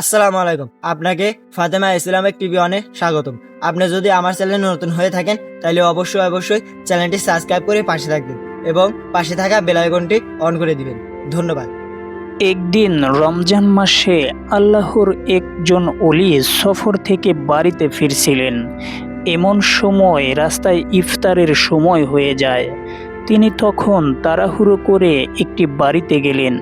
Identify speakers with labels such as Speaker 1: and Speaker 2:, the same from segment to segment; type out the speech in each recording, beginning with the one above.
Speaker 1: আসসালামু আলাইকুম। আপনাকে ফাতেমা ইসলামিক টিভি অনে স্বাগতম। আপনি যদি আমার চ্যানেলে নতুন হয়ে থাকেন, তাহলে অবশ্যই অবশ্যই চ্যানেলটি সাবস্ক্রাইব করে পাশে থাকবেন এবং পাশে থাকা বেল আইকনটি অন করে দিবেন। ধন্যবাদ।
Speaker 2: একদিন রমজান মাসে আল্লাহর একজন অলি সফর থেকে বাড়িতে ফিরছিলেন। এমন সময় রাস্তায় ইফতারের সময় হয়ে যায়। তিনি তখন তাড়াহুড়ো করে একটি বাড়িতে গেলেন।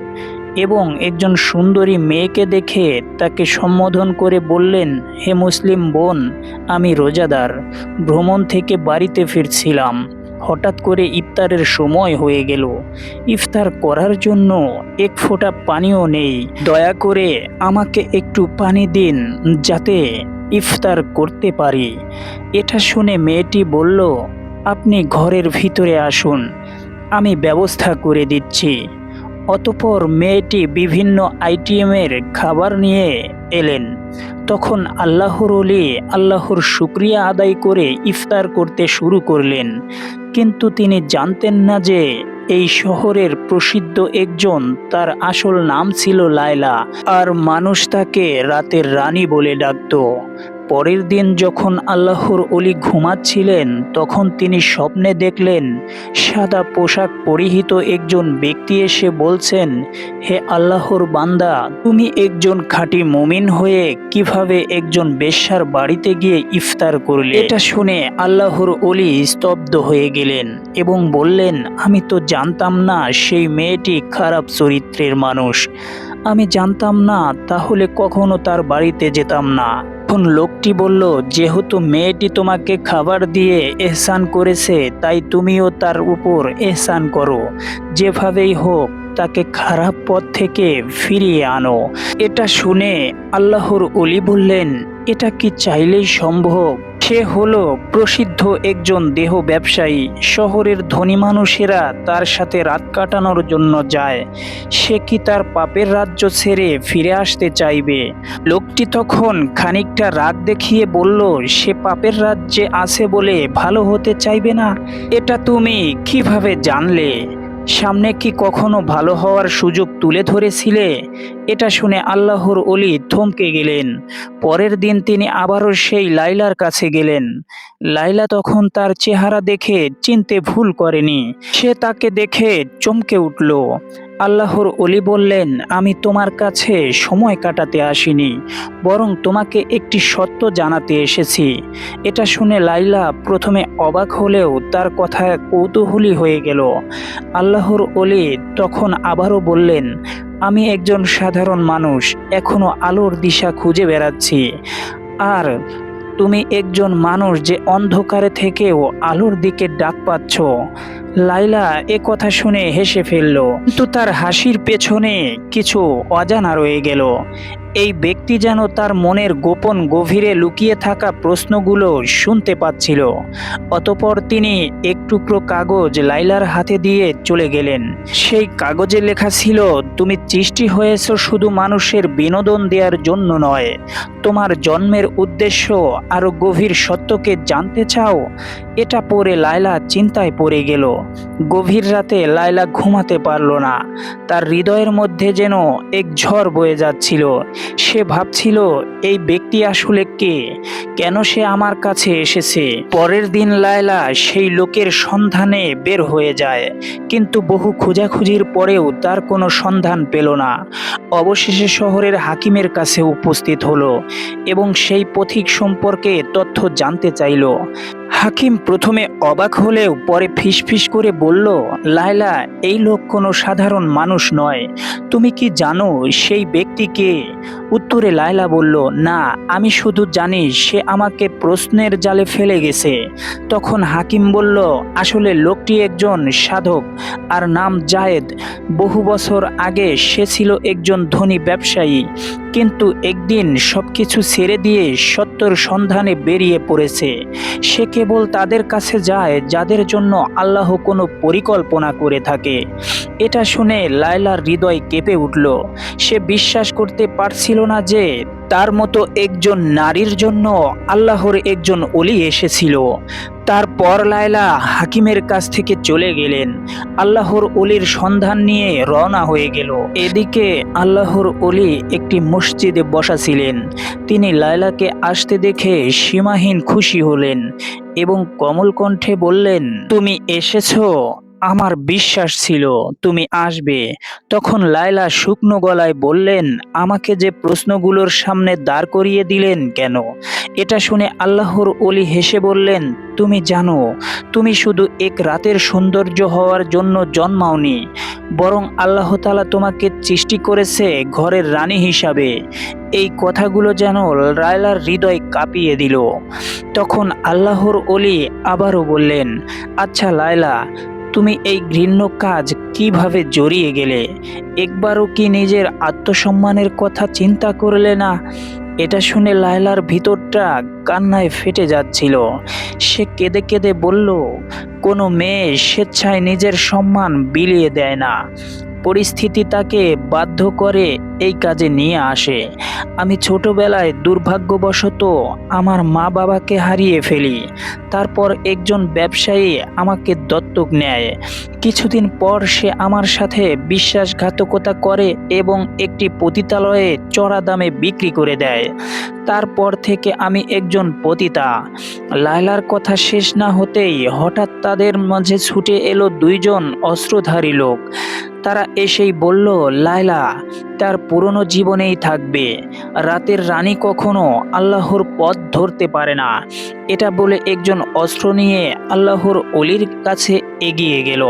Speaker 2: এবং একজন সুন্দরী মেয়েকে দেখে তাকে সম্বোধন করে বললেন, হে মুসলিম বোন, আমি রোজাদার। ভ্রমণ থেকে বাড়িতে ফিরছিলাম। হঠাৎ করে ইফতারের সময় হয়ে গেল। ইফতার করার জন্য এক ফোঁটা পানিও নেই। দয়া করে আমাকে একটু পানি দিন, যাতে ইফতার করতে পারি। এটা শুনে মেয়েটি বলল, আপনি ঘরের ভিতরে আসুন। আমি ব্যবস্থা করে দিচ্ছি। অতপর মেয়েটি বিভিন্ন আইটেমের খাবার নিয়ে এলেন। তখন আল্লাহর অলি আল্লাহর শুক্রিয়া আদায় করে ইফতার করতে শুরু করলেন। কিন্তু তিনি জানতেন না যে এই শহরের প্রসিদ্ধ একজন তার আসল নাম ছিল লায়লা, আর মানুষ তাকে রাতের রানী বলে ডাকত। পরের দিন যখন আল্লাহর অলি ঘুমাচ্ছিলেন, তখন তিনি স্বপ্নে দেখলেন, সাদা পোশাক পরিহিত একজন ব্যক্তি এসে বলছেন, হে আল্লাহর বান্দা, তুমি একজন খাঁটি মুমিন হয়ে কীভাবে একজন বেশ্যার বাড়িতে গিয়ে ইফতার করলে? এটা শুনে আল্লাহর অলি স্তব্ধ হয়ে গেলেন এবং বললেন, আমি তো জানতাম না সেই মেয়েটি খারাপ চরিত্রের মানুষ। আমি জানতাম না, তাহলে কখনো তার বাড়িতে যেতাম না। তখন লোকটি বলল, যেহেতু মেয়েটি তোমাকে খাবার দিয়ে এহসান করেছে, তাই তুমিও তার উপর এহসান করো। যেভাবেই হোক, তাকে খারাপ পথ থেকে ফিরিয়ে আনো। এটা শুনে আল্লাহর অলি বললেন, এটা কি চাইলেই সম্ভব? সে হলো প্রসিদ্ধ একজন দেহ ব্যবসায়ী। শহরের ধনী মানুষেরা তার সাথে রাত কাটানোর জন্য যায়। সে কি তার পাপের রাজ্য ছেড়ে ফিরে আসতে চাইবে? লোকটি তখন খানিকটা রাগ দেখিয়ে বলল, সে পাপের রাজ্যে আছে বলে ভালো হতে চাইবে না। এটা তুমি কীভাবে জানলে? সামনে কি কখনো ভালো হওয়ার সুযোগ তুলে ধরেছিলে? এটা শুনে আল্লাহর অলি থমকে গেলেন। পরের দিন তিনি আবারও সেই লাইলার কাছে গেলেন। লাইলা তখন তার চেহারা দেখে চিনতে ভুল করেনি। সে তাকে দেখে চমকে উঠল। আল্লাহর অলি বললেন, আমি তোমার কাছে সময় কাটাতে আসিনি, বরং তোমাকে একটি সত্য জানাতে এসেছি। এটা শুনে লাইলা প্রথমে অবাক হলেও তার কথায় কৌতূহলী হয়ে গেল। আল্লাহর অলি তখন আবারও বললেন, আমি একজন সাধারণ মানুষ এখনও আলোর দিশা খুঁজে বেড়াচ্ছি। আর তুমি একজন মানুষ যে অন্ধকারে থেকেও আলোর দিকে ডাক পাচ্ছ। লাইলা এ কথা শুনে হেসে ফেলল। কিন্তু তার হাসির পেছনে কিছু অজানা রয়ে গেল। এই ব্যক্তি যেন তার মনের গোপন গভীরে লুকিয়ে থাকা প্রশ্নগুলো শুনতে পাচ্ছিল। অতপর তিনি এক টুকরো কাগজ লাইলার হাতে দিয়ে চলে গেলেন। সেই কাগজে লেখা ছিল, তুমি সৃষ্টি হয়েছ শুধু মানুষের বিনোদন দেওয়ার জন্য নয়। তোমার জন্মের উদ্দেশ্য আরও গভীর সত্যকে জানতে চাও। এটা পড়ে লায়লা চিন্তায় পড়ে গেল। গভীর রাতে লায়লা ঘুমাতে পারল না। তার হৃদয়ের মধ্যে যেন এক ঝড় বয়ে যাচ্ছিল। সে ভাবছিল, এই ব্যক্তি আসলে কে? কেন সে আমার কাছে এসেছে? পরের দিন লায়লা সেই লোকের সন্ধানে বের হয়ে যায়। কিন্তু বহু খোঁজাখুঁজির পরেও তার কোনো সন্ধান পেল না। অবশেষে শহরের হাকিমের কাছে উপস্থিত হলো এবং সেই পথিক সম্পর্কে তথ্য জানতে চাইল। হাকিম প্রথমে অবাক হলেও পরে ফিসফিস করে বলল, লায়লা, এই লোক কোনো সাধারণ মানুষ নয়। তুমি কি জানো সেই ব্যক্তিকে উত্তরে লায়লা বলল, না, আমি শুধু জানি সে আমাকে প্রশ্নের জালে ফেলে গেছে। তখন হাকিম বলল, আসলে লোকটি একজন সাধক আর নাম জায়েদ। বহু বছর আগে সে ছিল একজন ধনী ব্যবসায়ী, কিন্তু একদিন সব কিছু ছেড়ে দিয়ে সত্যর সন্ধানে বেরিয়ে পড়েছে। সে কেবল তাদের কাছে যায়, যাদের জন্য আল্লাহ কোনো পরিকল্পনা করে থাকে। এটা শুনে লায়লার হৃদয় কেঁপে উঠল। সে বিশ্বাস করতে পারছিল না যে তার মতো একজন নারীর জন্য আল্লাহর একজন অলি এসেছিল। তারপর লায়লা হাকিমের কাছ থেকে চলে গেলেন। আল্লাহর অলির সন্ধান নিয়ে রওনা হয়ে গেল। এদিকে আল্লাহর অলি একটি মসজিদে বসা ছিলেন তিনি লায়লাকে আসতে দেখে সীমাহীন খুশি হলেন এবং কমল কণ্ঠে বললেন, তুমি এসেছ? আমার বিশ্বাস ছিল, তুমি আসবে। তখন লায়লা শুকনো গলায় বললেন, আমাকে যে প্রশ্নগুলোর সামনে দাঁড় করিয়ে দিলেন কেন? এটা শুনে আল্লাহর অলি হেসে বললেন, তুমি জানো, তুমি শুধু এক রাতের সৌন্দর্য হওয়ার জন্য জন্মাওনি, বরং আল্লাহ তালা তোমাকে সৃষ্টি করেছে ঘরের রানী হিসাবে। এই কথাগুলো যেন রায়লার হৃদয় কাঁপিয়ে দিল। তখন আল্লাহর অলি আবারও বললেন আচ্ছা লায়লা তুমি এই ঘৃণ্য কাজ কীভাবে জড়িয়ে গেলে? একবারও কি নিজের আত্মসম্মানের কথা চিন্তা করলে না? এটা শুনে লায়লার ভিতরটা কান্নায় ফেটে যাচ্ছিল। সে কেঁদে কেঁদে বলল, কোনো মেয়ে স্বেচ্ছায় নিজের সম্মান বিলিয়ে দেয় না। পরিস্থিতি তাকে বাধ্য করে এই কাজে নিয়ে আসে। আমি ছোটবেলায় দুর্ভাগ্যবশত আমার মা বাবাকে হারিয়ে ফেলি। তারপর একজন ব্যবসায়ী আমাকে দত্তক নেয়। কিছুদিন পর সে আমার সাথে বিশ্বাসঘাতকতা করে এবং একটি পতিতালয়ে চড়া দামে বিক্রি করে দেয়। তারপর থেকে আমি একজন পতিতা। লায়লার কথা শেষ না হতেই হঠাৎ তাদের মাঝে ছুটে এলো দুইজন অস্ত্রধারী লোক। তারা এসেই বলল, লায়লা, তার পুরনো জীবনেই থাকবে। রাতের রানী কখনো আল্লাহর পথ ধরতে পারে না। এটা বলে একজন অস্ত্র নিয়ে আল্লাহর অলির কাছে এগিয়ে গেল।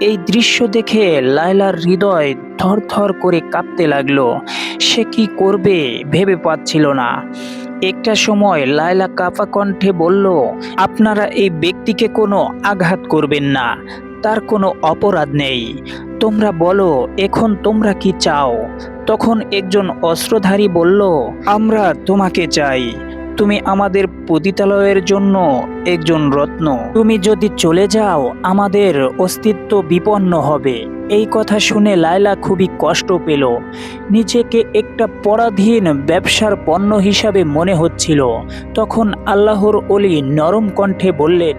Speaker 2: এই দৃশ্য দেখে লায়লার হৃদয় থরথর করে কাঁপতে লাগল। সে কি করবে ভেবে পাচ্ছিল না। একটা সময় লায়লা কাপা কণ্ঠে বলল, আপনারা এই ব্যক্তিকে কোনো আঘাত করবেন না। তার কোনো অপরাধ নেই। তোমরা বলো, এখন তোমরা কি চাও? তখন একজন অস্ত্রধারী বলল, আমরা তোমাকে চাই। তুমি আমাদের পতিতালয়ের জন্য একজন রত্ন। তুমি যদি চলে যাও, আমাদের অস্তিত্ব বিপন্ন হবে। এই কথা শুনে লায়লা খুবই কষ্ট পেল। নিজেকে একটা পরাধীন ব্যবসার পণ্য হিসাবে মনে হচ্ছিল। তখন আল্লাহর অলি নরম কণ্ঠে বললেন,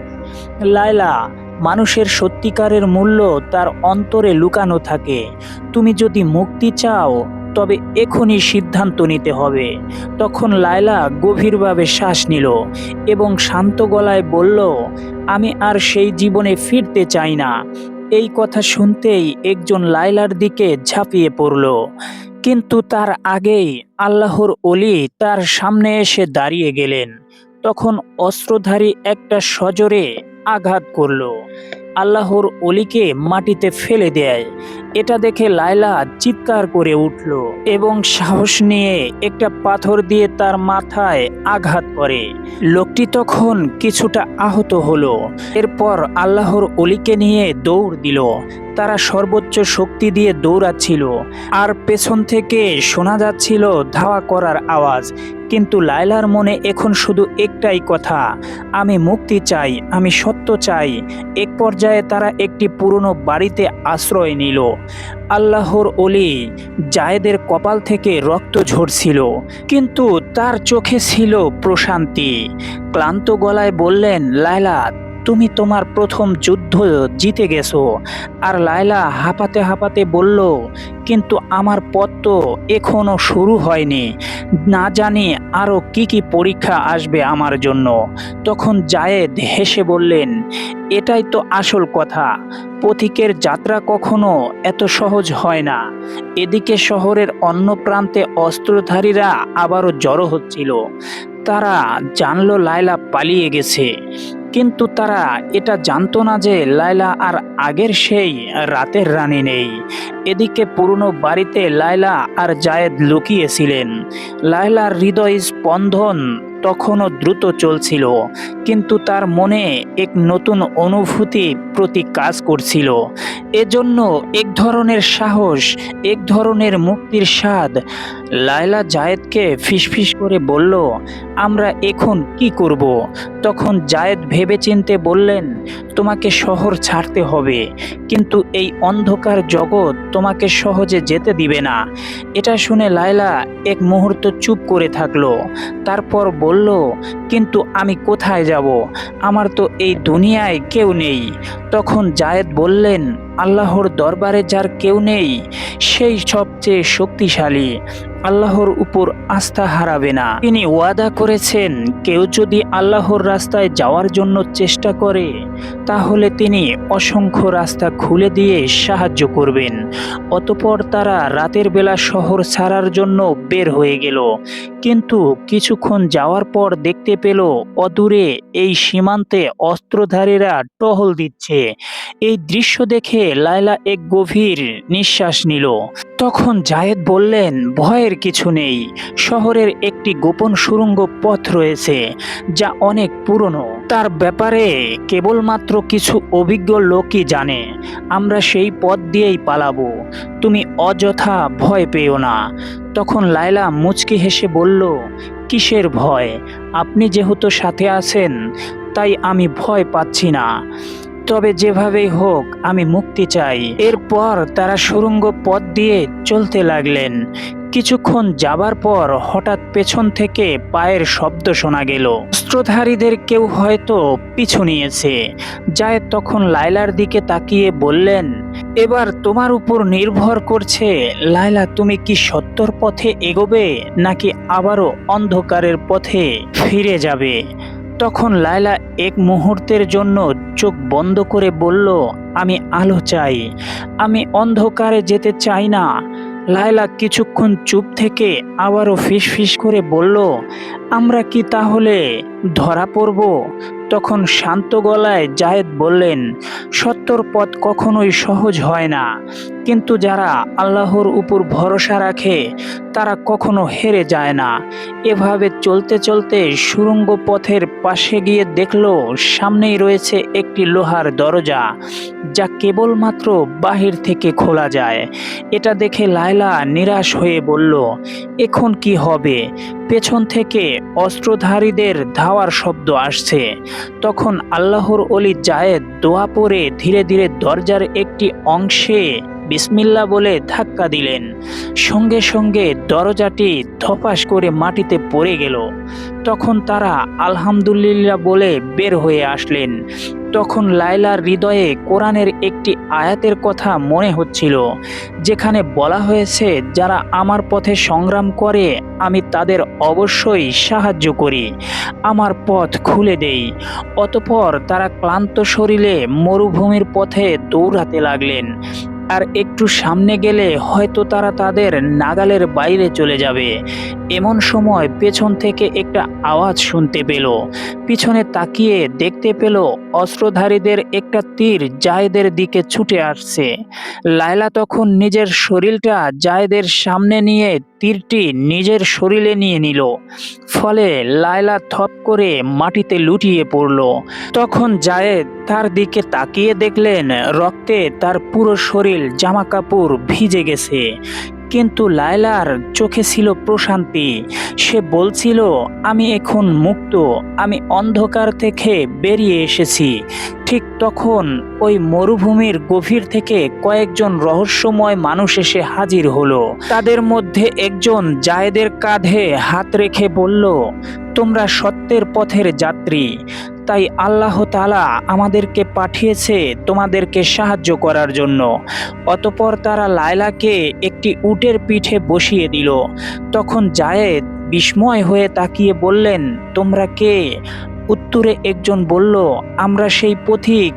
Speaker 2: লায়লা মানুষের সত্যিকারের মূল্য তার অন্তরে লুকানো থাকে। তুমি যদি মুক্তি চাও, তবে এখনই সিদ্ধান্ত নিতে হবে। তখন লায়লা গভীরভাবে শ্বাস নিল এবং শান্ত গলায় বলল, আমি আর সেই জীবনে ফিরতে চাই না। এই কথা শুনতেই একজন লায়লার দিকে ঝাঁপিয়ে পড়ল। কিন্তু তার আগেই আল্লাহর অলি তার সামনে এসে দাঁড়িয়ে গেলেন। তখন অস্ত্রধারী একটা সজোরে আঘাত করল। আল্লাহর অলিকে মাটিতে ফেলে দেয়। এটা দেখে লায়লা চিৎকার করে উঠল এবং সাহস নিয়ে একটা পাথর দিয়ে তার মাথায় আঘাত করে। লোকটি তখন কিছুটা আহত হলো। এরপর আল্লাহর অলিকে নিয়ে দৌড় দিল। তারা সর্বোচ্চ শক্তি দিয়ে দৌড়াচ্ছিল। আর পেছন থেকে শোনা যাচ্ছিল ধাওয়া করার আওয়াজ। কিন্তু লায়লার মনে এখন শুধু একটাই কথা, আমি মুক্তি চাই, আমি সত্য চাই। এক পর্যায়ে তারা একটি পুরনো বাড়িতে আশ্রয় নিল। আল্লাহর অলি জায়েদের কপাল থেকে রক্ত ঝরছিল, কিন্তু তার চোখে ছিল প্রশান্তি। ক্লান্ত গলায় বললেন, লায়লা তুমি তোমার প্রথম যুদ্ধ জিতে গেছো। আর লায়লা হাঁপাতে হাঁপাতে বলল, কিন্তু আমার পথ তো এখনও শুরু হয়নি। না জানি আরও কি কি পরীক্ষা আসবে আমার জন্য। তখন জায়েদ হেসে বললেন, এটাই তো আসল কথা। পথিকের যাত্রা কখনো এত সহজ হয় না। এদিকে শহরের অন্য প্রান্তে অস্ত্রধারীরা আবারও জড়ো হচ্ছিল। তারা জানলো লায়লা পালিয়ে গেছে। কিন্তু তারা এটা জানতো না যে লায়লা আর আগের সেই রাতের রানী নেই। এদিকে পুরনো বাড়িতে লায়লা আর জায়েদ লুকিয়েছিলেন। লায়লার হৃদয় স্পন্দন তখনও দ্রুত চলছিল, কিন্তু তার মনে এক নতুন অনুভূতি প্রতি কাজ করছিল। এজন্য এক ধরনের সাহস, এক ধরনের মুক্তির স্বাদ, লায়লা জায়েদকে ফিসফিস করে বলল, আমরা এখন কি করব? তখন জায়েদ ভেবেচিন্তে বললেন তোমাকে শহর ছাড়তে হবে, কিন্তু এই অন্ধকার জগৎ তোমাকে সহজে যেতে দিবে না। এটা শুনে লায়লা এক মুহূর্ত চুপ করে থাকল, তারপর বলল, কিন্তু আমি কোথায় যাব? আমার তো এই দুনিয়ায় কেউ নেই। তখন জায়েদ বললেন আল্লাহর দরবারে যার কেউ নেই, সেই সবচেয়ে শক্তিশালী। আল্লাহর উপর আস্থা হারাবে না। তিনি ওয়াদা করেছেন, কেউ যদি আল্লাহর রাস্তায় যাওয়ার জন্য চেষ্টা করে, তাহলে তিনি অসংখ্য রাস্তা খুলে দিয়ে সাহায্য করবেন। অতপর তারা রাতের বেলা শহর ছাড়ার জন্য বের হয়ে গেল। কিন্তু কিছুক্ষণ যাওয়ার পর দেখতে পেল, অদূরে এই সীমান্তে অস্ত্রধারীরা টহল দিচ্ছে। এই দৃশ্য দেখে লায়লা এক গভীর নিঃশ্বাস নিল। তখন জায়েদ বললেন, ভয়ের কিছু নেই। শহরের একটি গোপন সুড়ঙ্গ পথ রয়েছে, যা অনেক পুরনো। তার ব্যাপারে কেবলমাত্র কিছু অভিজ্ঞ লোকই জানে। আমরা সেই পথ দিয়েই পালাবো। তুমি অযথা ভয় পেও না। তখন লায়লা মুচকি হেসে বলল, কিসের ভয়? আপনি যেহেতু সাথে আছেন, তাই আমি ভয় পাচ্ছি না। তবে যেভাবেই হোক, আমি মুক্তি চাই। এরপর তারা সুরঙ্গ পথ দিয়ে চলতে লাগলেন। কিছুক্ষণ যাবার পর হঠাৎ পেছন থেকে পায়ের শব্দ শোনা গেল। অস্ত্রধারীদের কেউ হয়তো পিছু নিয়েছে। যায় তখন লায়লার দিকে তাকিয়ে বললেন, এবার তোমার উপর নির্ভর করছে, লায়লা, তুমি কি সত্যর পথে এগোবে, নাকি আবারও অন্ধকারের পথে ফিরে যাবে? তখন লায়লা এক মুহূর্তের জন্য চোখ বন্ধ করে বলল, আমি আলো চাই, আমি অন্ধকারে যেতে চাই না। লায়লা কিছুক্ষণ চুপ থেকে আবারও ফিস ফিস করে বলল আমরা কি তাহলে ধরা পড়ব? তখন শান্ত গলায় জায়েদ বললেন, সত্যর পথ কখনোই সহজ হয় না। কিন্তু যারা আল্লাহর উপর ভরসা রাখে, তারা কখনো হেরে যায় না। এভাবে চলতে চলতে সুরঙ্গ পথের পাশে গিয়ে দেখল, সামনেই রয়েছে একটি লোহার দরজা, যা কেবলমাত্র বাহির থেকে খোলা যায়। এটা দেখে লায়লা নিরাশ হয়ে বলল, এখন কি হবে? পেছন থেকে অস্ত্রধারীদের ধাওয়ার শব্দ আসছে। তখন আল্লাহর অলি জায়েদ দোয়া পরে ধীরে ধীরে দরজার একটি অংশে বিসমিল্লা বলে ধাক্কা দিলেন। সঙ্গে সঙ্গে দরজাটি ধপাস করে মাটিতে পড়ে গেল। তখন তারা আলহামদুলিল্লাহ বলে বের হয়ে আসলেন। তখন লায়লার হৃদয়ে কোরআনের একটি আয়াতের কথা মনে হচ্ছিল, যেখানে বলা হয়েছে, যারা আমার পথে সংগ্রাম করে, আমি তাদের অবশ্যই সাহায্য করি, আমার পথ খুলে দেই। অতপর তারা ক্লান্ত শরীরে মরুভূমির পথে দৌড়াতে লাগলেন। আর একটু সামনে গেলে হয়তো তারা তাদের নাগালের বাইরে চলে যাবে। এমন সময় পেছন থেকে একটা আওয়াজ শুনতে পেল। পিছনে তাকিয়ে দেখতে পেল অস্ত্রধারীদের একটা তীর জায়েদের দিকে ছুটে আসছে। লায়লা তখন নিজের শরীরটা জায়েদের সামনে নিয়ে তীরটি নিজের শরীরে নিয়ে নিল। ফলে লায়লা থপ করে মাটিতে লুটিয়ে পড়ল। তখন জায়েদ তার দিকে তাকিয়ে দেখলেন রক্তে তার পুরো শরীর জামা কাপড় ভিজে গেছে। কিন্তু লায়লার চোখে ছিল প্রশান্তি। সে বলছিল, আমি এখন মুক্ত, আমি অন্ধকার থেকে বেরিয়ে এসেছি। ঠিক তখন ওই মরুভূমির গভীর থেকে কয়েকজন রহস্যময় মানুষ এসে হাজির হলো। তাদের মধ্যে একজন জায়েদের কাঁধে হাত রেখে বলল, তোমরা সত্যের পথের যাত্রী। তাই আল্লাহ তালা আমাদেরকে পাঠিয়েছে তোমাদেরকে সাহায্য করার জন্য। অতপর তারা লায়লাকে একটি উটের পিঠে বসিয়ে দিল। তখন জায়েদ বিস্ময় হয়ে তাকিয়ে বললেন, তোমরা কে? উত্তরে একজন বলল, আমরা সেই পথিক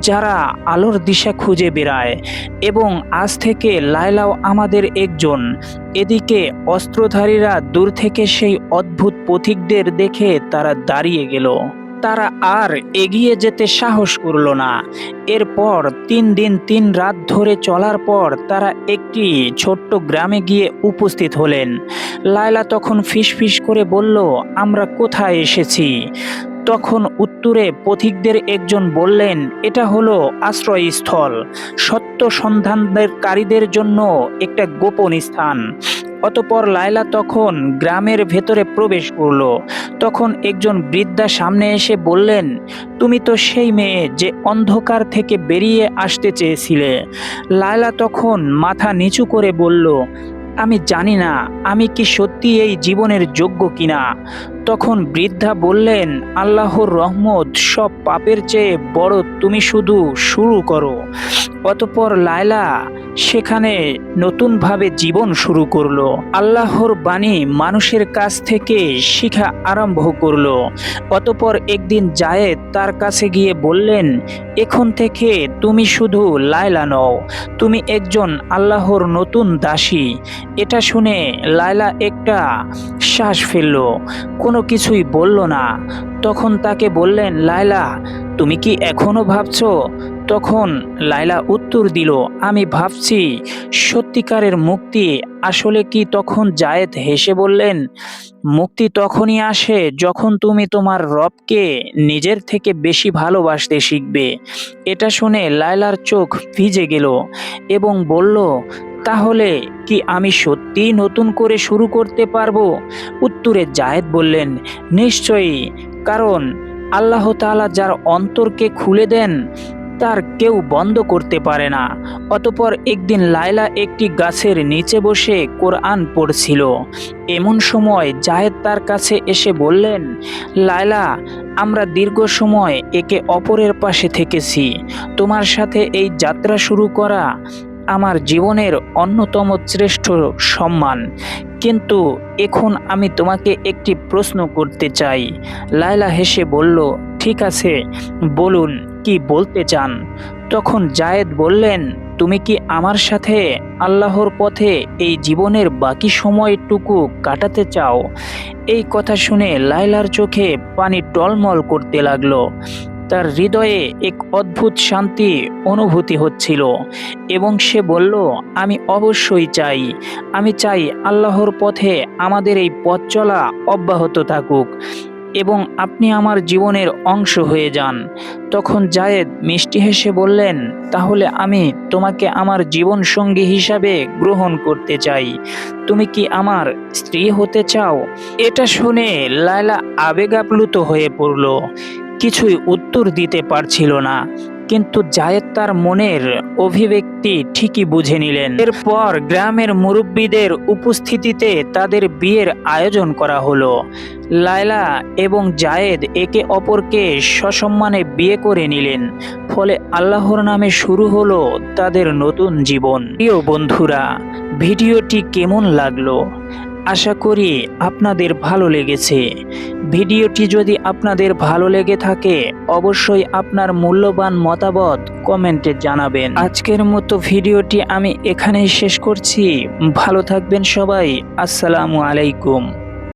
Speaker 2: যারা আলোর দিশা খুঁজে বেড়ায় এবং আজ থেকে লায়লাও আমাদের একজন। এদিকে অস্ত্রধারীরা দূর থেকে সেই অদ্ভুত পথিকদের দেখে তারা দাঁড়িয়ে গেল। তারা আর এগিয়ে যেতে সাহস করল না। এরপর তিন দিন তিন রাত ধরে চলার পর তারা একটি ছোট্ট গ্রামে গিয়ে উপস্থিত হলেন। লায়লা তখন ফিসফিস করে বলল, আমরা কোথায় এসেছি? তখন উত্তরে পথিকদের একজন বললেন, এটা হলো আশ্রয়স্থল। সত্য সন্ধানকারীদের জন্য একটা গোপন স্থান। অতপর লায়লা তখন গ্রামের ভেতরে প্রবেশ করল। তখন একজন বৃদ্ধা সামনে এসে বললেন, তুমি তো সেই মেয়ে যে অন্ধকার থেকে বেরিয়ে আসতে চেয়েছিলে। লায়লা তখন মাথা নিচু করে বলল, আমি জানি না, আমি কি সত্যি এই জীবনের যোগ্য কিনা? তখন বৃদ্ধা বললেন, আল্লাহর রহমত সব পাপের চেয়ে বড় তুমি শুধু শুরু করো। অতপর লায়লা সেখানে নতুনভাবে জীবন শুরু করল। আল্লাহর বাণী মানুষের কাছ থেকে শিখা আরম্ভ করল। অতপর একদিন জায়েদ তার কাছে গিয়ে বললেন, এখন থেকে তুমি শুধু লায়লা নও, তুমি একজন আল্লাহর নতুন দাসী। এটা শুনে লায়লা একটা শ্বাস ফেলল। কোনো কিছুই বলল না। তখন তাকে বললেন, লায়লা, তুমি কি এখনও ভাবছ? তখন লায়লা উত্তর দিল, আমি ভাবছি, সত্যিকারের মুক্তি আসলে কি তখন জায়েদ হেসে বললেন, মুক্তি তখনই আসে যখন তুমি তোমার রবকে নিজের থেকে বেশি ভালোবাসতে শিখবে। এটা শুনে লায়লার চোখ ভিজে গেল এবং বলল তাহলে কি আমি সত্যিই নতুন করে শুরু করতে পারব? উত্তরে জায়েদ বললেন, নিশ্চয়ই, কারণ আল্লাহ তাআলা যার অন্তরকে খুলে দেন, তার কেউ বন্ধ করতে পারে না। অতপর একদিন লায়লা একটি গাছের নিচে বসে কোরআন পড়ছিল। এমন সময় জায়েদ তার কাছে এসে বললেন, লায়লা, আমরা দীর্ঘ সময় একে অপরের পাশে থেকেছি। তোমার সাথে এই যাত্রা শুরু করা আমার জীবনের অন্যতম শ্রেষ্ঠ সম্মান। কিন্তু এখন আমি তোমাকে একটি প্রশ্ন করতে চাই। লায়লা হেসে বলল, ঠিক আছে, বলুন, কি বলতে চান? তখন জায়েদ বললেন, তুমি কি আমার সাথে আল্লাহর পথে এই জীবনের বাকি সময়টুকু কাটাতে চাও? এই কথা শুনে লায়লার চোখে পানি টলমল করতে লাগল। তার হৃদয়ে এক অদ্ভুত শান্তি অনুভূতি হচ্ছিল এবং সে বলল, আমি অবশ্যই চাই। আমি চাই আল্লাহর পথে আমাদের এই পথ চলা অব্যাহত থাকুক এবং আপনি আমার জীবনের অংশ হয়ে যান। তখন জায়েদ মিষ্টি হেসে বললেন, তাহলে আমি তোমাকে আমার জীবন সঙ্গী হিসাবে গ্রহণ করতে চাই। তুমি কি আমার স্ত্রী হতে চাও? এটা শুনে লায়লা আবেগাপ্লুত হয়ে পড়ল। কিছুই উত্তর দিতে পারছিল না। কিন্তু জায়েদ তার মনের অভিব্যক্তি ঠিকই বুঝে নিলেন। এরপর গ্রামের মুরব্বীদের উপস্থিতিতে তাদের বিয়ের আয়োজন করা হলো। লায়লা এবং জায়েদ একে অপরকে সসম্মানে বিয়ে করে নিলেন। ফলে আল্লাহর নামে শুরু হলো তাদের নতুন জীবন। প্রিয় বন্ধুরা, ভিডিওটি কেমন লাগল? আশা করি আপনাদের ভালো লেগেছে। ভিডিওটি যদি আপনাদের ভালো লেগে থাকে, অবশ্যই আপনার মূল্যবান মতামত কমেন্টে জানাবেন। আজকের মতো ভিডিওটি আমি এখানেই শেষ করছি। ভালো থাকবেন সবাই। আসসালামু আলাইকুম।